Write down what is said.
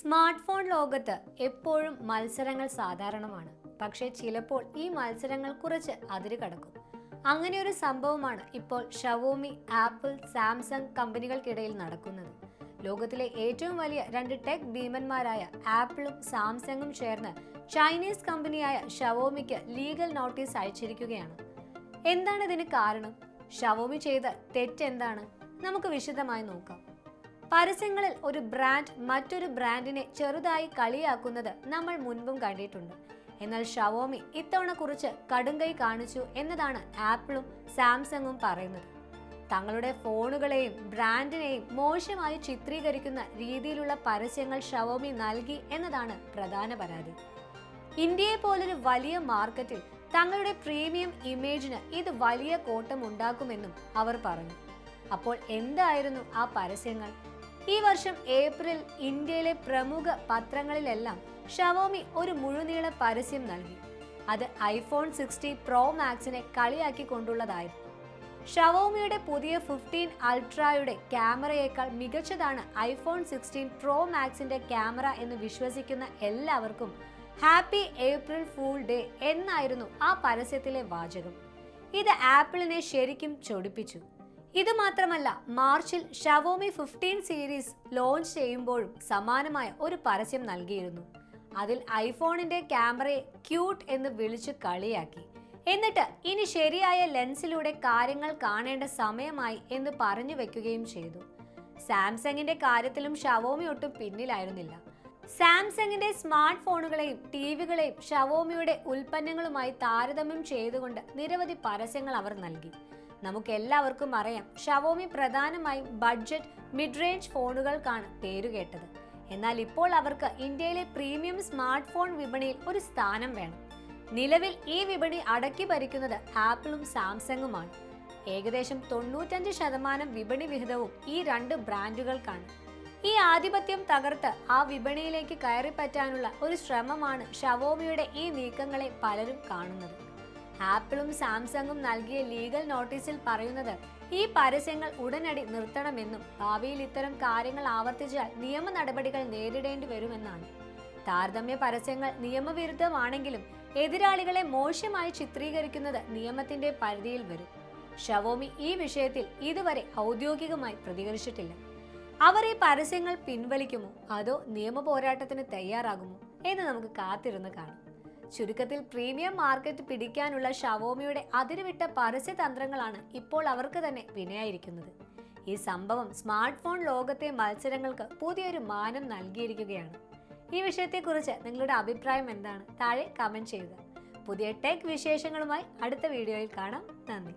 Smart phone ലോകത്ത് എപ്പോഴും മത്സരങ്ങൾ സാധാരണമാണ്. പക്ഷേ ചിലപ്പോൾ ഈ മത്സരങ്ങൾ കുറച്ച് അതിര് കടക്കും. അങ്ങനെ ഒരു സംഭവമാണ് ഇപ്പോൾ ഷവോമി ആപ്പിൾ സാംസങ് കമ്പനികൾക്കിടയിൽ നടക്കുന്നത്. ലോകത്തിലെ ഏറ്റവും വലിയ രണ്ട് ടെക് ഭീമന്മാരായ ആപ്പിളും സാംസങ്ങും ചേർന്ന് ചൈനീസ് കമ്പനിയായ ഷവോമിക്ക് ലീഗൽ നോട്ടീസ് അയച്ചിരിക്കുകയാണ്. എന്താണ് ഇതിന് കാരണം? ഷവോമി ചെയ്ത തെറ്റെന്താണ്? നമുക്ക് വിശദമായി നോക്കാം. പരസ്യങ്ങളിൽ ഒരു ബ്രാൻഡ് മറ്റൊരു ബ്രാൻഡിനെ ചെറുതായി കളിയാക്കുന്നത് നമ്മൾ മുൻപും കണ്ടിട്ടുണ്ട്. എന്നാൽ ഷവോമി ഇത്തവണ കുറിച്ച് കടുങ്കൈ കാണിച്ചു എന്നതാണ് ആപ്പിളും സാംസങ്ങും പറയുന്നത്. തങ്ങളുടെ ഫോണുകളെയും ബ്രാൻഡിനെയും മോശമായി ചിത്രീകരിക്കുന്ന രീതിയിലുള്ള പരസ്യങ്ങൾ ഷവോമി നൽകി എന്നതാണ് പ്രധാന പരാതി. ഇന്ത്യയെ പോലൊരു വലിയ മാർക്കറ്റിൽ തങ്ങളുടെ പ്രീമിയം ഇമേജിന് ഇത് വലിയ കോട്ടം ഉണ്ടാക്കുമെന്നും അവർ പറഞ്ഞു. അപ്പോൾ എന്തായിരുന്നു ആ പരസ്യങ്ങൾ? ഈ വർഷം ഏപ്രിൽ ഇന്ത്യയിലെ പ്രമുഖ പത്രങ്ങളിലെല്ലാം ഷവോമി ഒരു മുഴുനീള പരസ്യം നൽകി. അത് ഐഫോൺ സിക്സ്റ്റി പ്രോ മാക്സിനെ കളിയാക്കി കൊണ്ടുള്ളതായിരുന്നു. ഷവോമിയുടെ പുതിയ ഫിഫ്റ്റീൻ അൾട്രയുടെ ക്യാമറയേക്കാൾ മികച്ചതാണ് ഐഫോൺ സിക്സ്റ്റീൻ പ്രോ മാക്സിന്റെ ക്യാമറ എന്ന് വിശ്വസിക്കുന്ന എല്ലാവർക്കും ഹാപ്പി ഏപ്രിൽ ഫൂൾ ഡേ എന്നായിരുന്നു ആ പരസ്യത്തിലെ വാചകം. ഇത് ആപ്പിളിനെ ശരിക്കും ചൊടിപ്പിച്ചു. ഇത് മാത്രമല്ല മാർച്ചിൽ ഷവോമി ഫിഫ്റ്റീൻ സീരീസ് ലോഞ്ച് ചെയ്യുമ്പോഴും സമാനമായ ഒരു പരസ്യം നൽകിയിരുന്നു. അതിൽ ഐഫോണിന്റെ ക്യാമറയെ ക്യൂട്ട് എന്ന് വിളിച്ചു കളിയാക്കി. എന്നിട്ട് ഇനി ശരിയായ ലെൻസിലൂടെ കാര്യങ്ങൾ കാണേണ്ട സമയമായി എന്ന് പറഞ്ഞു വെക്കുകയും ചെയ്തു. സാംസങ്ങിന്റെ കാര്യത്തിലും ഷവോമി ഒട്ടും പിന്നിലായിരുന്നില്ല. സാംസങ്ങിന്റെ സ്മാർട്ട് ഫോണുകളെയും ടി വികളെയും ഷവോമിയുടെ ഉൽപ്പന്നങ്ങളുമായി താരതമ്യം ചെയ്തുകൊണ്ട് നിരവധി പരസ്യങ്ങൾ അവർ നൽകി. നമുക്ക് എല്ലാവർക്കും അറിയാം ഷവോമി പ്രധാനമായും ബഡ്ജറ്റ് മിഡ് റേഞ്ച് ഫോണുകൾക്കാണ് പേരുകേട്ടത് എന്നാൽ ഇപ്പോൾ അവർക്ക് ഇന്ത്യയിലെ പ്രീമിയം സ്മാർട്ട് ഫോൺ വിപണിയിൽ ഒരു സ്ഥാനം വേണം. നിലവിൽ ഈ വിപണി അടക്കി ഭരിക്കുന്നത് ആപ്പിളും സാംസങ്ങുമാണ്. ഏകദേശം തൊണ്ണൂറ്റഞ്ച് ശതമാനം വിപണി വിഹിതവും ഈ രണ്ട് ബ്രാൻഡുകൾക്കാണ്. ഈ ആധിപത്യം തകർത്ത് ആ വിപണിയിലേക്ക് കയറിപ്പറ്റാനുള്ള ഒരു ശ്രമമാണ് ഷവോമിയുടെ ഈ നീക്കങ്ങളെ പലരും കാണുന്നത്. ആപ്പിളും സാംസങ്ങും നൽകിയ ലീഗൽ നോട്ടീസിൽ പറയുന്നത് ഈ പരസ്യങ്ങൾ ഉടനടി നിർത്തണമെന്നും ഭാവിയിൽ ഇത്തരം കാര്യങ്ങൾ ആവർത്തിച്ചാൽ നിയമ നടപടികൾ നേരിടേണ്ടി വരുമെന്നാണ്. താരതമ്യ പരസ്യങ്ങൾ നിയമവിരുദ്ധമാണെങ്കിലും എതിരാളികളെ മോശമായി ചിത്രീകരിക്കുന്നത് നിയമത്തിന്റെ പരിധിയിൽ വരും. ഷവോമി ഈ വിഷയത്തിൽ ഇതുവരെ ഔദ്യോഗികമായി പ്രതികരിച്ചിട്ടില്ല. അവർ ഈ പരസ്യങ്ങൾ പിൻവലിക്കുമോ അതോ നിയമ പോരാട്ടത്തിന് തയ്യാറാകുമോ എന്ന് നമുക്ക് കാത്തിരുന്ന് കാണാം. ചുരുക്കത്തിൽ പ്രീമിയം മാർക്കറ്റ് പിടിക്കാനുള്ള ഷവോമിയുടെ അതിരുവിട്ട പരസ്യ തന്ത്രങ്ങളാണ് ഇപ്പോൾ അവർക്ക് തന്നെ വിനയായിരിക്കുന്നത്. ഈ സംഭവം സ്മാർട്ട് ഫോൺ ലോകത്തെ മത്സരങ്ങൾക്ക് പുതിയൊരു മാനം നൽകിയിരിക്കുകയാണ്. ഈ വിഷയത്തെക്കുറിച്ച് നിങ്ങളുടെ അഭിപ്രായം എന്താണ്? താഴെ കമന്റ് ചെയ്യുക. പുതിയ ടെക് വിശേഷങ്ങളുമായി അടുത്ത വീഡിയോയിൽ കാണാം. നന്ദി.